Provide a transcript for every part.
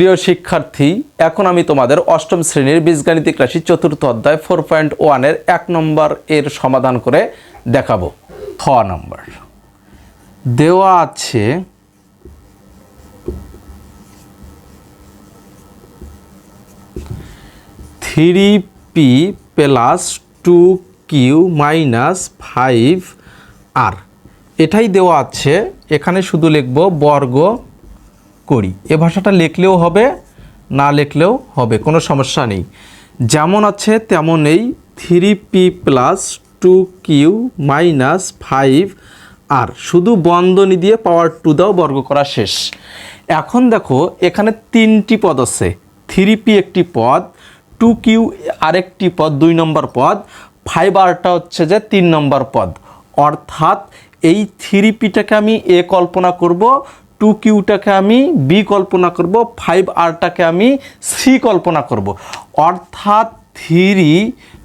প্রিয় শিক্ষার্থী, এখন আমি তোমাদের অষ্টম শ্রেণির বীজগাণিতিক রাশি চতুর্থ অধ্যায় ফোর পয়েন্ট ওয়ানের এক নম্বর এর সমাধান করে দেখাবো। খ নম্বর। দেওয়া আছে three P plus two Q minus five আর এটাই দেওয়া আছে, এখানে শুধু লিখব বর্গ করি। এ ভাষাটা লিখলেও হবে, না লিখলেও হবে, কোনো সমস্যা নেই। যেমন আছে তেমনই three P plus two Q minus five আর শুধু বন্ধনী দিয়ে পাওয়ার টু দাও, বর্গ করা শেষ। এখন দেখো, এখানে তিনটি পদ আছে। থ্রি পি একটি পদ টু কিউ আরেকটি পদ, দুই নম্বর পদ ফাইভ আরটা হচ্ছে যে তিন নম্বর পদ। অর্থাৎ এই থ্রি পিটাকে আমি এ কল্পনা করব টু কিউটাকে আমি বি কল্পনা করব, ফাইভ আরটাকে আমি সি কল্পনা করব। অর্থাৎ থ্রি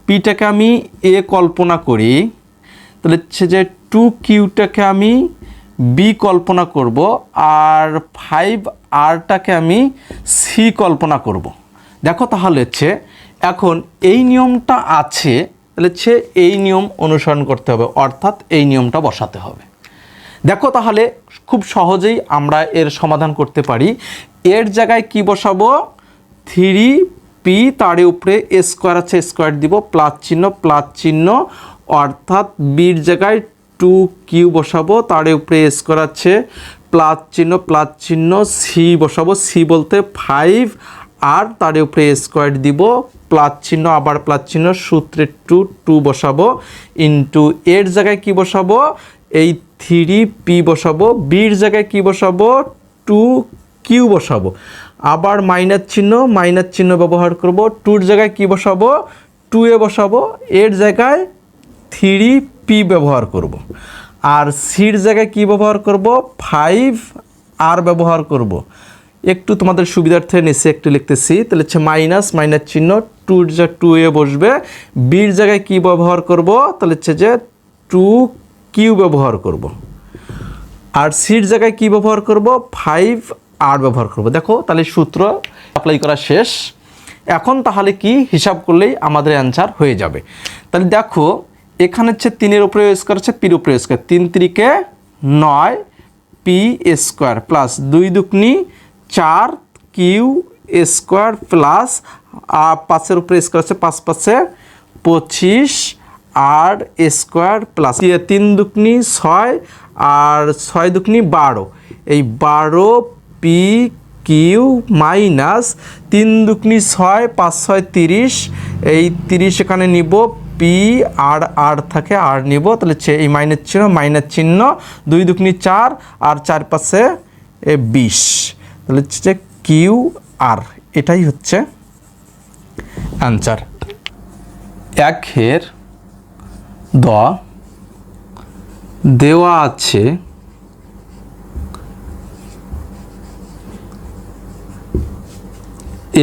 পিটাকে আমি এ কল্পনা করি, তাহলে হচ্ছে যে টু কিউটাকে আমি বি কল্পনা করব আর ফাইভ আরটাকে আমি সি কল্পনা করব। দেখো তাহলে হচ্ছে এখন এই নিয়মটা আছে, তাহলে হচ্ছে এই নিয়ম অনুসরণ করতে হবে, অর্থাৎ এই নিয়মটা বসাতে হবে। দেখো তাহলে খুব সহজেই আমরা এর সমাধান করতে পারি। এর জায়গায় কি বসাবো? থ্রি পি তার উপরে স্কোয়ার আছে স্কোয়ার দিব, প্লাস চিহ্ন প্লাস চিহ্ন। অর্থাৎ বির জায়গায় টু কিউ বসাবো, তার উপরে স্কোয়ার আছে, প্লাস চিহ্ন প্লাস চিহ্ন, সি বসাবো, সি বলতে ফাইভ। আর তার উপরে স্কোয়ার দিব, প্লাস চিহ্ন, আবার প্লাস চিহ্ন, সূত্রে টু টু বসাবো। ইন্টু এর জায়গায় কি বসাবো? এই থ্রি পি বসাবো, বির জায়গায় কি বসাবো? টু কিউ বসাবো। আবার মাইনাস চিহ্ন মাইনাস চিহ্ন ব্যবহার করব। টুর জায়গায় কি বসাবো? টু এ বসাবো। এর জায়গায় থ্রি পি ব্যবহার করব। আর সির জায়গায় কি ব্যবহার করব? ফাইভ আর ব্যবহার করব। একটু তোমাদের সুবিধার্থে নিচে একটু লিখতেছি। তাহলে হচ্ছে মাইনাস মাইনাস চিহ্ন, টুর যা টু এ বসবে। বির জায়গায় কি ব্যবহার করব? তাহলে হচ্ছে যে টু কিউ ব্যবহার করব। আর সির জায়গায় কি ব্যবহার করব? ফাইভ আর ব্যবহার করব। দেখো, তাহলে সূত্র অ্যাপ্লাই করা শেষ। এখন তাহলে কি? হিসাব করলেই আমাদের অ্যান্সার হয়ে যাবে। তাহলে দেখো, এখানে হচ্ছে তিনের উপরে স্কোয়ার হচ্ছে পির উপরে স্কোয়ার তিন তিরিকে নয়, পি স্কোয়ার প্লাস দুই দুকনি চার কিউ স্কোয়ার প্লাস পাঁচের উপরে স্কোয়ার হচ্ছে পাঁচ পাঁচে পঁচিশ। আর স্কোয়ার প্লাস তিন দুকনি ছয় আর ছয় দুকনি বারো। এই বারো পি কিউ মাইনাস তিন দুকনি ছয় পাঁচ ছয় তিরিশ, এই তিরিশ এখানে নিব, পি আর আর থাকে আর নিব, তাহলে এই মাইনাস চিহ্ন মাইনাস চিহ্ন, দুই দুকনি চার আর চার পাশে এ বিশ। তাহলে হচ্ছে কিউ আর, এটাই হচ্ছে অ্যান্সার। একের দ, দেওয়া আছে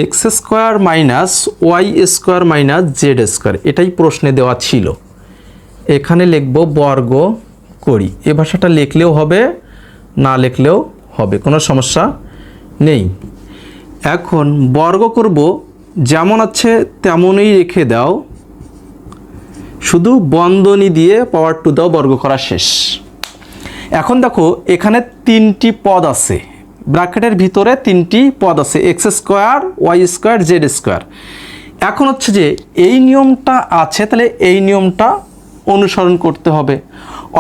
X square minus Y square minus Z square, এটাই প্রশ্নে দেওয়া ছিল। এখানে লিখব বর্গ করি। এ ভাষাটা লিখলেও হবে, না লিখলেও হবে, কোনো সমস্যা নেই। এখন বর্গ করব, যেমন আছে তেমনই রেখে দাও। শুধু বন্ধনী দিয়ে পাওয়ার টু দাও বর্গ করা শেষ। এখন দেখো, এখানে তিনটি পদ আছে। ব্র্যাকেটের ভিতরে তিনটি পদ আছে X square Y square Z square এখন হচ্ছে যে, এই নিয়মটা আছে, তাহলে এই নিয়মটা অনুসরণ করতে হবে।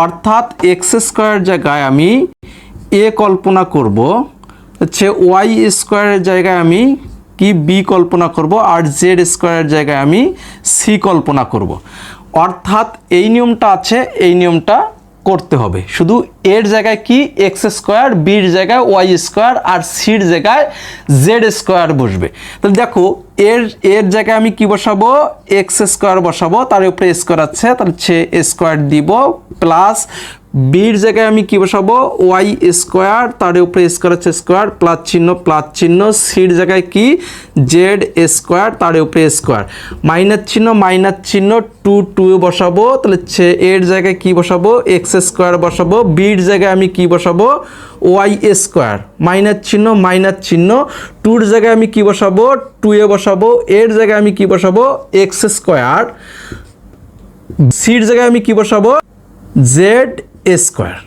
অর্থাৎ এক্স স্কোয়ার জায়গায় আমি এ কল্পনা করব, হচ্ছে ওয়াই স্কোয়ারের জায়গায় আমি কি বি কল্পনা করব, আর জেড স্কোয়ারের জায়গায় আমি সি কল্পনা করব। অর্থাৎ এই নিয়মটা আছে, এই নিয়মটা করতে হবে। শুধু এর জায়গায় কি? এক্স স্কোয়ার বির জায়গায় ওয়াই স্কোয়ার আর সির জায়গায় জেড স্কোয়ার বসবে। তাহলে দেখো, এর এর জায়গায় আমি কি বসাবো? এক্স স্কোয়ার বসাবো, তার উপরে স্কোয়ার আছে, তাহলে হচ্ছে স্কোয়ার দিব প্লাস বির জায়গায় আমি কি বসাবো? ওয়াই স্কোয়ার, তার উপরে স্কোয়ার আছে স্কোয়ার, প্লাস চিহ্ন প্লাস চিহ্ন, সির জায়গায় কি? জেড স্কোয়ার, তার উপরে স্কোয়ার। মাইনাস চিহ্ন মাইনাস চিহ্ন, টু টু বসাবো, তাহলে হচ্ছে এর জায়গায় কি বসাবো? এক্স স্কোয়ার বসাবো। বির জায়গায় আমি কি বসাবো? Y square. মাইনাস চিহ্ন মাইনাস চিহ্ন, টুর জায়গায় আমি কি বসাবো? টু এ বসাবো। এর জায়গায় আমি কি বসাবো? X square. সির জায়গায় আমি কি বসাবো? জেড স্কোয়ার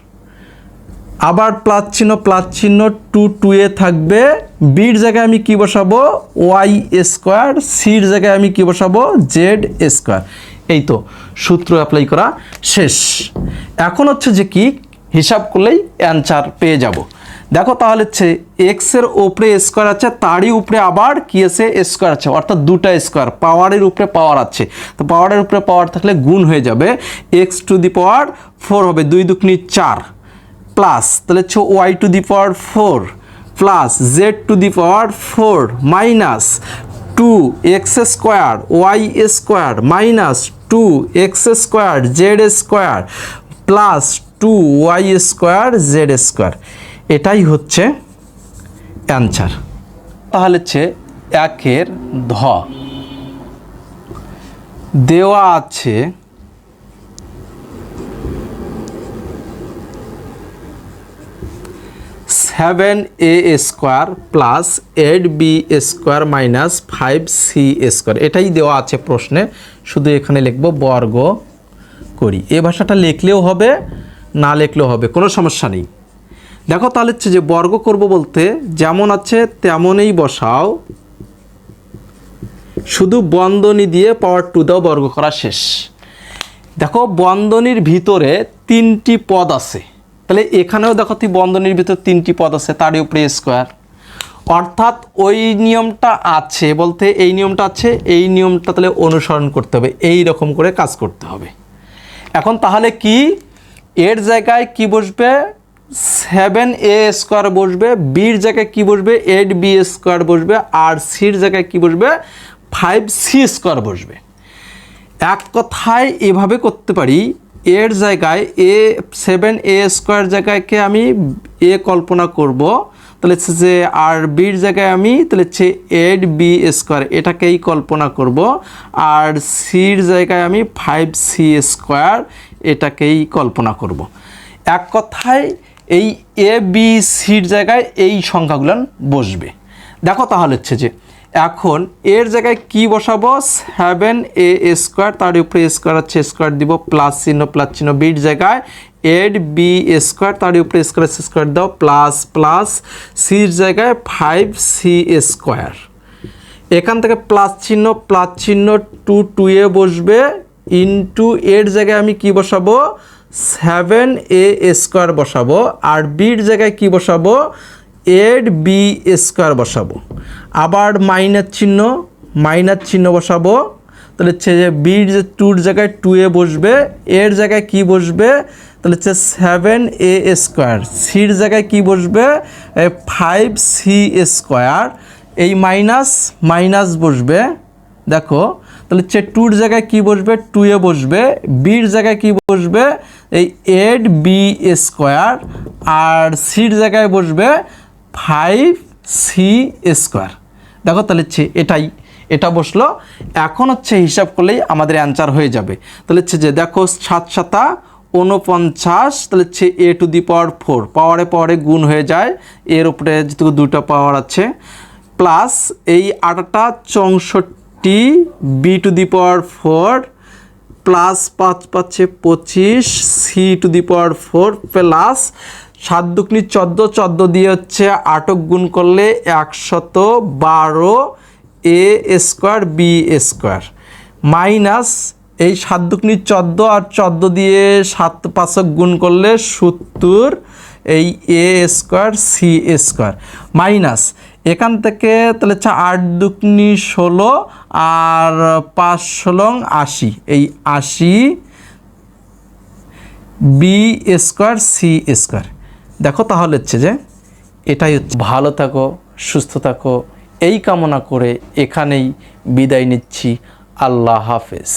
আবার প্লাস চিহ্ন প্লাস চিহ্ন টু টু এ থাকবে। বির জায়গায় আমি কি বসাবো? ওয়াই স্কোয়ার সির জায়গায় আমি কি বসাবো? জেড স্কোয়ার এই তো, সূত্র অ্যাপ্লাই করা শেষ। এখন হচ্ছে যে কি, হিসাব করলেই অ্যান্সার পেয়ে যাব। দেখো তাহলে হচ্ছে এক্সের উপরে স্কোয়ার আছে, তারই উপরে আবার কি আছে? স্কোয়ার আছে, অর্থাৎ দুটা স্কোয়ার পাওয়ারের উপরে পাওয়ার আছে। তো পাওয়ারের উপরে পাওয়ার থাকলে গুণ হয়ে যাবে X to the power four হবে, দুই দুকনি চার প্লাস তাহলে হচ্ছে Y to the power four plus Z to the power four minus two X square Y square minus two X square Z square plus two Y square Z square এটাই হচ্ছে answer. তাহলে হচ্ছে একের ধ। দেওয়া আছে seven A square plus eight B square minus five C square এটাই দেওয়া আছে প্রশ্নে, শুধু এখানে লিখব বর্গ করি। এ ভাষাটা লিখলেও হবে, না লিখলেও হবে, কোনো সমস্যা নেই। দেখো তাহলে হচ্ছে যে বর্গ করব বলতে যেমন আছে তেমনই বসাও। শুধু বন্ধনী দিয়ে পাওয়ার টু দাও, বর্গ করা শেষ। দেখো বন্ধনীর ভিতরে তিনটি পদ আছে। তাহলে এখানেও দেখো তুই বন্ধনীর ভিতরে তিনটি পদ আছে, তারই উপরে স্কোয়ার অর্থাৎ ওই নিয়মটা আছে বলতে এই নিয়মটা আছে, এই নিয়মটা তাহলে অনুসরণ করতে হবে, এই রকম করে কাজ করতে হবে। এখন তাহলে কি? এর জায়গায় কি বসবে? সেভেন এ স্কোয়ার বসবে, বির জায়গায় কি বসবে? এইট বি স্কোয়ার বসবে আর সির জায়গায় কি বসবে? ফাইভ সি স্কোয়ার বসবে। এক কথায় এভাবে করতে পারি, এর জায়গায় এ, সেভেন এ স্কোয়ার জায়গায়কে আমি এ কল্পনা করব, তাহলে হচ্ছে যে আর বির জায়গায় আমি, তাহলে হচ্ছে এইট বি স্কোয়ার, এটাকেই কল্পনা করব, আর সির জায়গায় আমি ফাইভ সি স্কোয়ার, এটাকেই কল্পনা করব। এক কথায় এই এ বি সির জায়গায় এই সংখ্যাগুলো বসবে। দেখো তাহলে হচ্ছে যে, এখন এর জায়গায় কি বসাবো? সেভেন এ স্কোয়ার তার উপরে স্কোয়ার আছে স্কোয়ার দিব প্লাস চিহ্ন প্লাস চিহ্ন বির জায়গায় এড বি স্কোয়ার তার উপরে স্কোয়ার স্কোয়ার দাও প্লাস প্লাস সির জায়গায় ফাইভ সি স্কোয়ার এখান থেকে প্লাস চিহ্ন প্লাস চিহ্ন টু টু এ বসবে। ইনটু এর জায়গায় আমি কি বসাবো? সেভেন এ স্কোয়ার বসাবো। আর বির জায়গায় কি বসাবো? এইট বি স্কোয়ার বসাবো। আবার মাইনাস চিহ্ন মাইনাস চিহ্ন বসাবো। তাহলে হচ্ছে যে বির যে টুর জায়গায় টু এ বসবে, এর জায়গায় কি বসবে? তাহলে হচ্ছে সেভেন এ স্কোয়ার সির জায়গায় কি বসবে? ফাইভ সি স্কোয়ার এই মাইনাস মাইনাস বসবে। দেখো তাহলে হচ্ছে টুর জায়গায় কি বসবে? টু এ বসবে। বির জায়গায় কি বসবে? এই এড বি স্কোয়ার আর সির জায়গায় বসবে ফাইভ সি স্কোয়ার দেখো তাহলে হচ্ছে এটাই, এটা বসল। এখন হচ্ছে হিসাব করলেই আমাদের অ্যান্সার হয়ে যাবে। তাহলে হচ্ছে যে দেখো সাত সাতা উনপঞ্চাশ তাহলে হচ্ছে এ টু দি পাওয়ার ফোর পাওয়ারে পাওয়ারে গুণ হয়ে যায়। এর উপরে যেহেতু দুটো পাওয়ার আছে প্লাস এই আটটা চৌষট্টি B to the power four, plus পাঁচ পাচ্ছে পঁচিশ, C to the power four, plus সাত দুকনি চোদ্দ চোদ্দ দিয়ে হচ্ছে আটক গুণ করলে একশত বারো A square, B square. Minus এই সাত দুকনি চোদ্দ আর চোদ্দ দিয়ে সাত পাঁচক গুণ করলে সত্তর, এই A square, C square. Minus এখান থেকে তাহলে হচ্ছে আট দুকনি ষোলো আর পাঁচ ষোলং আশি। এই আশি বি স্কোয়ার সি স্কোয়ার দেখো তাহলে হচ্ছে যে এটাই হচ্ছে। ভালো থাকো, সুস্থ থাকো, এই কামনা করে এখানেই বিদায় নিচ্ছি। আল্লাহ হাফেজ।